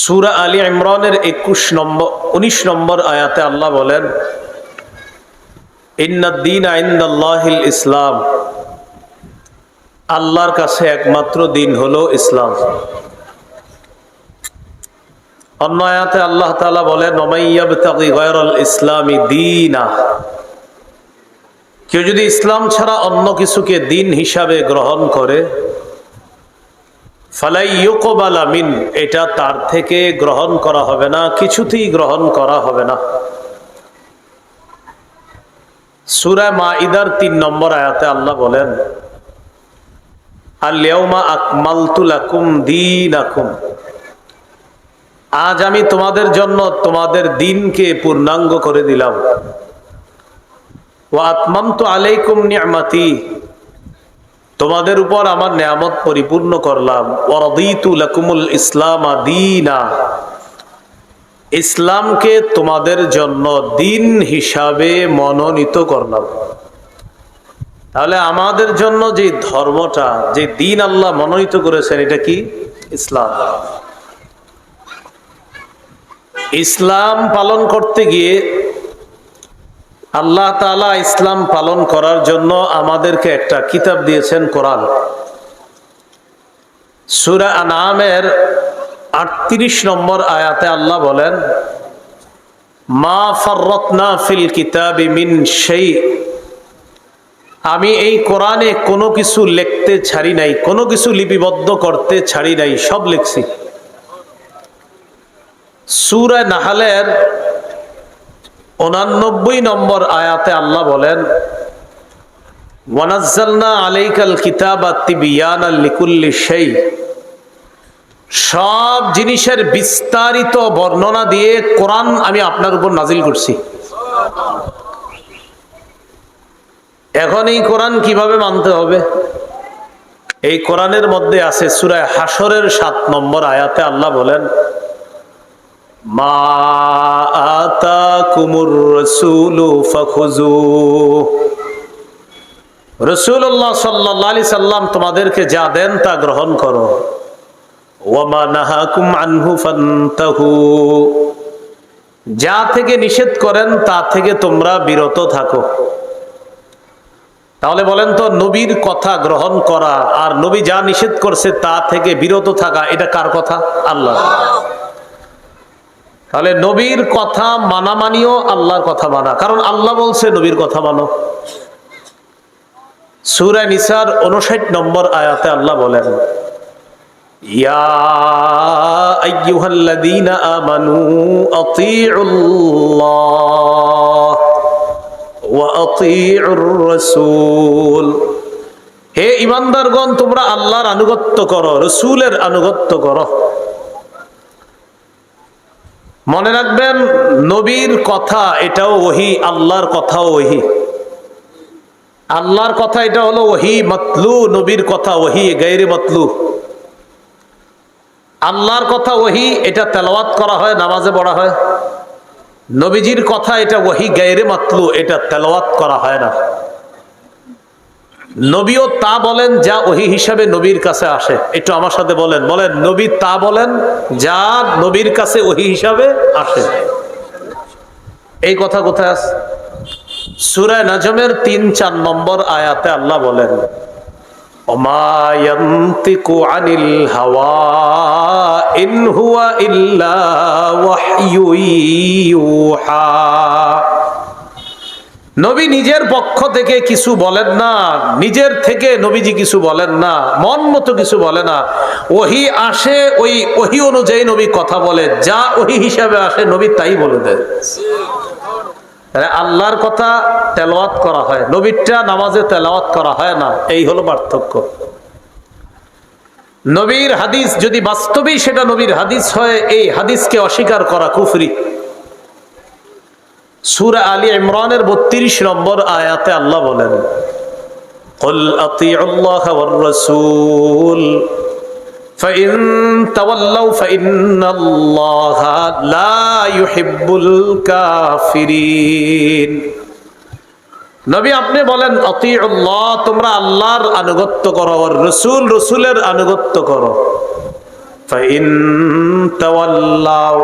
সুরা আলী ইমরানের একুশ নম্বর, উনিশ নম্বর আয়াতে আল্লাহ বলেন ইন্নাদ্দিন আইন্দাল্লাহিল ইসলাম। আল্লাহর কাছে একমাত্র দিন হলো ইসলাম। অন্য আয়াতে আল্লাহ তাআলা বলেন ইসলামি দীনা কেউ যদি ইসলাম ছাড়া অন্য কিছুকে দিন হিসাবে গ্রহণ করে ফালাইয়ুকবালা মিন, এটা তার থেকে গ্রহণ করা হবে না, কিছুতেই গ্রহণ করা হবে না। সুরা মাইদার তিন নম্বর আয়াতে আল্লাহ বলেন লাকুম দীনাকুম। আজ আমি তোমাদের জন্য তোমাদের দিনকে পূর্ণাঙ্গ করে দিলাম। আতমামতু আলাইকুম নিয়ামাতি তোমাদের উপর আমার নিয়ামত পরিপূর্ণ করলাম। লাকুমুল ইসলাম দীনা। ইসলামকে তোমাদের জন্য দিন হিসাবে মনোনীত করলাম। তাহলে আমাদের জন্য যে ধর্মটা, যে দিন আল্লাহ মনোনীত করেছেন, এটা কি? ইসলাম। ইসলাম পালন করতে গিয়ে আল্লাহ তালা ইসলাম পালন করার জন্য আমাদেরকে একটা কিতাব দিয়েছেন কোরআন। সুরা আনামের আটত্রিশ নম্বর আয়াতে আল্লাহ বলেন, মা ফররতনা ফিল কিতাবি মিন সেই আমি এই কোরআনে কোনো কিছু লিখতে ছাড়ি নাই, কোনো কিছু লিপিবদ্ধ করতে ছাড়ি নাই, সব লিখছি। সুরা নাহালের উনানব্বই নম্বর আয়াতে আল্লাহ বলেন, ওয়ানাজ্জালনা আলাইকাল কিতাবা তিবিয়ানা লিকুল্লি সেই সব জিনিসের বিস্তারিত বর্ণনা দিয়ে কোরআন আমি আপনার উপর নাজিল করছি। এখন এই কোরআন কীভাবে মানতে হবে? এই কোরআনের মধ্যে আছে সুরায় হাসরের সাত নম্বর আয়াতে আল্লাহ বলেন, মা আতাকুমুর সাল্লাম তোমাদেরকে যা দেন তা গ্রহণ করো। ওয়ামা নাহাকুম আনহু ফান্তাহু। যা থেকে নিষেধ করেন, তা থেকে তোমরা বিরত থাকো। তাহলে বলেন তো, নবীর কথা গ্রহণ করা আর নবী যা নিষেধ করছে, তা থেকে বিরত থাকা, এটা কার কথা? আল্লাহ তাহলে নবীর কথা মানা মানিও আল্লাহর কথা মানা। কারণ আল্লাহ বলছে, নবীর কথা মানো। সুরা নিসার উনষাট নম্বর আয়াতে আল্লাহ বলেন হে ইমানদারগণ, তোমরা আল্লাহর আনুগত্য করো, রসুলের আনুগত্য করো। মনে রাখবেন, নবীর কথা এটাও ওহি, আল্লাহর কথাও ওহি। আল্লাহর কথা এটা হলো ওহি মতলু, নবীর কথা ওহি গৈরে মতলু। আল্লাহর কথা ওহি, এটা তেলাওয়াত করা হয়, নামাজে পড়া হয়। নবীজির কথা এটা ওহি গৈরে মতলু, এটা তেলাওয়াত করা হয় না। নবীও তা বলেন যা ওহি হিসাবে নবীর কাছে আসে। একটু আমার সাথে বলেন। বলেন, নবী তা বলেন যা নবীর কাছে ওহি হিসাবে আসে। এই কথা কোথায় আছে? সুরায় নাজমের তিন চার নম্বর আয়াতে আল্লাহ বলেন অমায়ন্তিকু হাওয়া ইল্লা ওয়াহয়ু ইউহা। নবী নিজের পক্ষ থেকে কিছু বলেন না, নিজের থেকে নবীজি কিছু বলেন না, মন মতো কিছু বলে না। ওহি আসে, ওই ওহি অনুযায়ী নবী কথা বলে, যা ওহি হিসাবে আসে নবী তাই বলে দেয়। আল্লাহর কথা তেলাওয়াত করা হয়, নবীরটা নামাজে তেলাওয়াত করা হয় না, এই হলো পার্থক্য। নবীর হাদিস যদি বাস্তবেই সেটা নবীর হাদিস হয়, এই হাদিসকে অস্বীকার করা কুফরি। সুরা আলী ইমরানের বত্রিশ নম্বর আয়াতে আল্লাহ বলেন قل أطيعوا الله والرسول فإن تولوا فإن الله لا يحب الكافرين নবী আপনি বলেন অতিউল্লাহ তোমরা আল্লাহর আনুগত্য করো আর রসুল রসুলের আনুগত্য করো فإن تولوا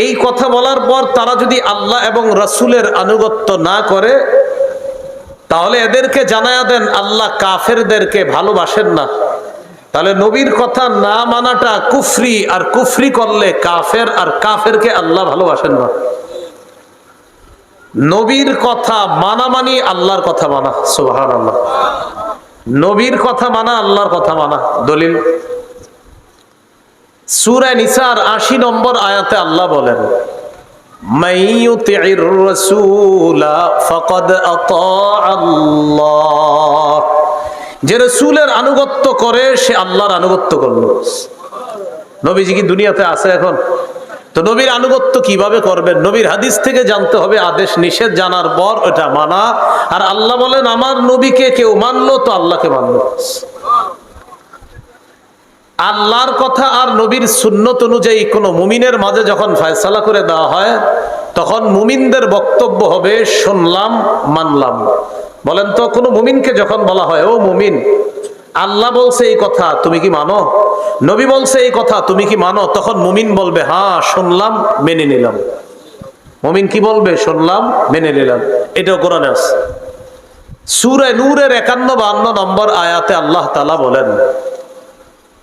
এই কথা বলার পর তারা যদি আল্লাহ এবং রাসূলের আনুগত্য না করে, তাহলে এদেরকে জানায়া দেন, আল্লাহ কাফেরদেরকে ভালোবাসেন না। তাহলে নবীর কথা না মানাটা কুফরি, আর কুফরি করলে কাফের, আর কাফেরকে আল্লাহ ভালোবাসেন না। নবীর কথা মানা মানি আল্লাহর কথা মানা সুবাহান আল্লাহ নবীর কথা মানা আল্লাহর কথা মানা। দলিল? সুরায় নিসার আশি নম্বর আয়াতে আল্লাহ বলেন যে রসুলের আনুগত্য করে, সে আল্লাহর আনুগত্য করল। নবীজি কি দুনিয়াতে আছে এখন? তো নবীর আনুগত্য কীভাবে করবেন? নবীর হাদিস থেকে জানতে হবে, আদেশ নিষেধ জানার পর ওটা মানা। আর আল্লাহ বলেন, আমার নবীকে কেউ মানলো, তো আল্লাহকে মানলো। আল্লাহর কথা আর নবীর সুন্নত অনুযায়ী কোনো মুমিনের মাঝে যখন ফয়সালা করে দেওয়া হয়, তখন মুমিনদের বক্তব্য হবে, শুনলাম, মানলাম। বলেন তো, কোনো মুমিনকে যখন বলা হয়, ও মুমিন, আল্লাহ বলছে এই কথা, তুমি কি মানো? নবী বলছে এই কথা, তুমি কি মানো? তখন মুমিন বলবে হ্যাঁ শুনলাম, মেনে নিলাম। মুমিন কি বলবে? শুনলাম, মেনে নিলাম। এটাও কোরআনে আছে। সুরে নূরের একান্ন বান্ন নম্বর আয়াতে আল্লাহ তালা বলেন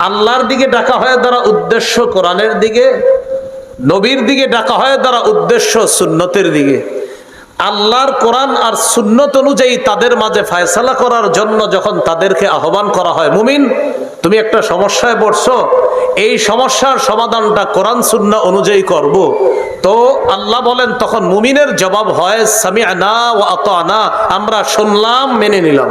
আল্লাহর দিকে ডাকা হয় দ্বারা উদ্দেশ্য কোরআনের দিকে, নবীর দিকে ডাকা হয় দ্বারা উদ্দেশ্য সুন্নতের দিকে। আল্লাহর কোরআন আর সুন্নত অনুযায়ী তাদের মাঝে ফায়সালা করার জন্য যখন তাদেরকে আহ্বান করা হয়, মুমিন, তুমি একটা সমস্যায় পড়ছো, এই সমস্যার সমাধানটা কোরআন, সুন্না অনুযায়ী করব। তো আল্লাহ বলেন, তখন মুমিনের জবাব হয়, সামিআনা ওয়া আতানা আমরা শুনলাম, মেনে নিলাম।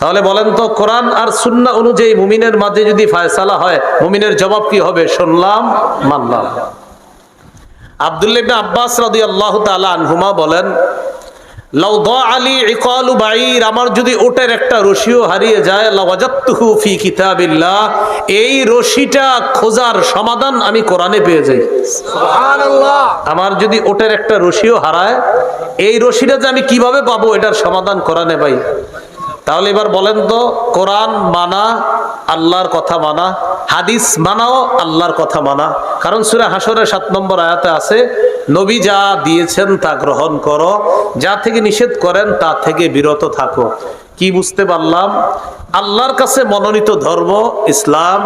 তাহলে বলেন তো কোরআন আর সুন্না অনুযায়ী মুমিনের মাঝে যদি ফায়সালা হয় মুমিনের জবাব কি হবে? শুনলাম মানলাম। আব্দুল্লাহ ইবনে আব্বাস রাদিয়াল্লাহু তাআলা আনহুমা বলেন আলী ইকালু বাইর আমার যদি ওটের একটা রশিও হারিয়ে যায় লাওয়াজাত্তুহু ফি কিতাবিল্লাহ এই রশিটা খোঁজার সমাধান আমি কোরআনে পেয়ে যাই। আমার যদি ওটের একটা রশিও হারায় এই রশিটা যে আমি কীভাবে পাবো এটার সমাধান কোরআনে পাই তাহলে এবার বলেন তো, কোরআন মানা আল্লাহর কথা মানা, হাদিস মানাও আল্লাহর কথা মানা। কারণ সুরা হাসরের সাত নম্বর আয়াতে আছে, নবী যা দিয়েছেন তা গ্রহণ করো, যা থেকে নিষেধ করেন তা থেকে বিরত থাকো। কি বুঝতে পারলাম? আল্লাহর কাছে মনোনীত ধর্ম ইসলাম।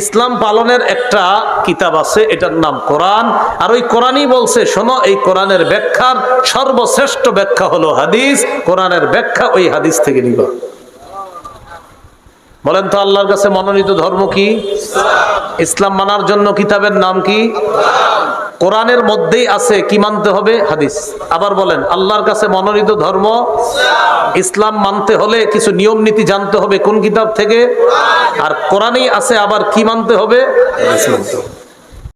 ইসলাম পালনের একটা কিতাব আছে, এটার নাম কোরআন। আর ওই কোরআনই বলছে, শোনো, এই কোরআনের ব্যাখ্যার সর্বশ্রেষ্ঠ ব্যাখ্যা হলো হাদিস, কোরআনের ব্যাখ্যা ওই হাদিস থেকে নিবা। বলেন তো, আল্লাহর কাছে মনোনীত ধর্ম কি? ইসলাম মানার জন্য কিতাবের নাম কি? কোরআনের মধ্যেই আছে, কি মানতে হবে? হাদিস। আবার বলেন, আল্লাহর কাছে মনোনীত ধর্ম? ইসলাম মানতে হলে কিছু নিয়ম নীতি জানতে হবে কোন কিতাব থেকে? আর কোরআনেই আছে, আবার কি মানতে হবে?